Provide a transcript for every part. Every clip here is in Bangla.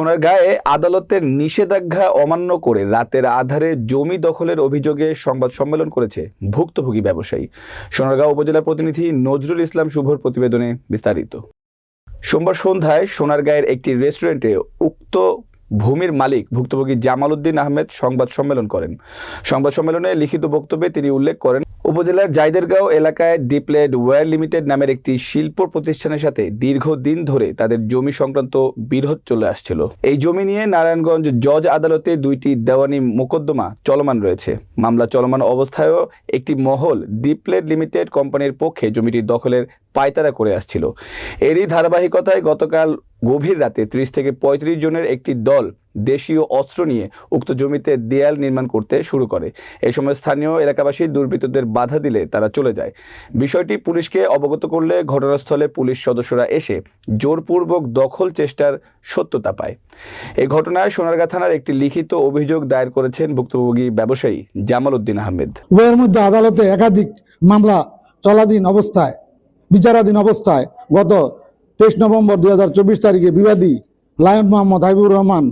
সোনারগাঁয়ে আদালতের নিষেধাজ্ঞা অমান্য করে রাতের আধারে জমি দখলের অভিযোগে সংবাদ সম্মেলন করেছে ভুক্তভোগী ব্যবসায়ী। সোনারগাঁও উপজেলা প্রতিনিধি নজরুল ইসলাম শুভর প্রতিবেদনে বিস্তারিত। সোমবার সন্ধ্যায় সোনারগাঁয়ের একটি রেস্টুরেন্টে উক্ত ভূমির মালিক ভুক্তভোগী জামাল উদ্দিন আহমেদ সংবাদ সম্মেলন করেন। সংবাদ সম্মেলনে লিখিত বক্তব্যে তিনি উল্লেখ করেন উপজেলার জাইদেরগাঁও এলাকায় ডিপ্লেড ওয়্যার লিমিটেড নামের একটি শিল্প প্রতিষ্ঠানের সাথে দীর্ঘদিন ধরে তাদের জমি সংক্রান্ত বিরোধ চলে আসছিল। এই জমি নিয়ে নারায়ণগঞ্জ জজ আদালতে দুইটি দেওয়ানি মোকদ্দমা চলমান রয়েছে। মামলা চলমান অবস্থায়ও একটি মহল ডিপ্লেড লিমিটেড কোম্পানির পক্ষে জমিটি দখলের পায়তারা করে আসছিল। এরই ধারাবাহিকতায় গতকাল গভীর রাতে ত্রিশ থেকে পঁয়ত্রিশ জনের একটি দল দেশীয় অস্ত্র নিয়ে উক্ত জমিতে দেয়াল নির্মাণ করতে শুরু করে। এই সময় স্থানীয় এলাকাবাসী দুর্বৃত্তদের বাধা দিলে তারা চলে যায়। বিষয়টি পুলিশকে অবগত করলে ঘটনাস্থলে পুলিশ সদস্যরা এসে জোরপূর্বক দখল চেষ্টার সত্যতা পায়। এই ঘটনায় সোনারগাঁ থানার একটি লিখিত অভিযোগ দায়ের করেছেন ভুক্তভোগী ব্যবসায়ী জামাল উদ্দিন আহমেদ। উভয়ের মধ্যে আদালতে একাধিক মামলা চলাধীন অবস্থায়, বিচারাধীন অবস্থায় গত তেইশ নভেম্বর দুই হাজার চব্বিশ তারিখে বিবাদী লায়ন মোহাম্মদ হাবিবুর রহমান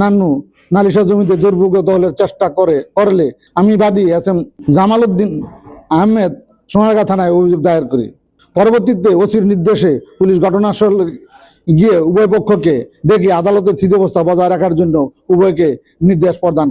নান্নু নালিশা জমিতে জোরপূর্বক দলের চেষ্টা করে, করলে আমি বাদী এস এম জামাল উদ্দিন আহমেদ সোনারগাঁ থানায় অভিযোগ দায়ের করি পরবর্তীতে ওসির নির্দেশে পুলিশ ঘটনাস্থল গিয়ে উভয় পক্ষকে ডেকে আদালতের স্থিতাবস্থা বজায় রাখার জন্য উভয়কে নির্দেশ প্রদান।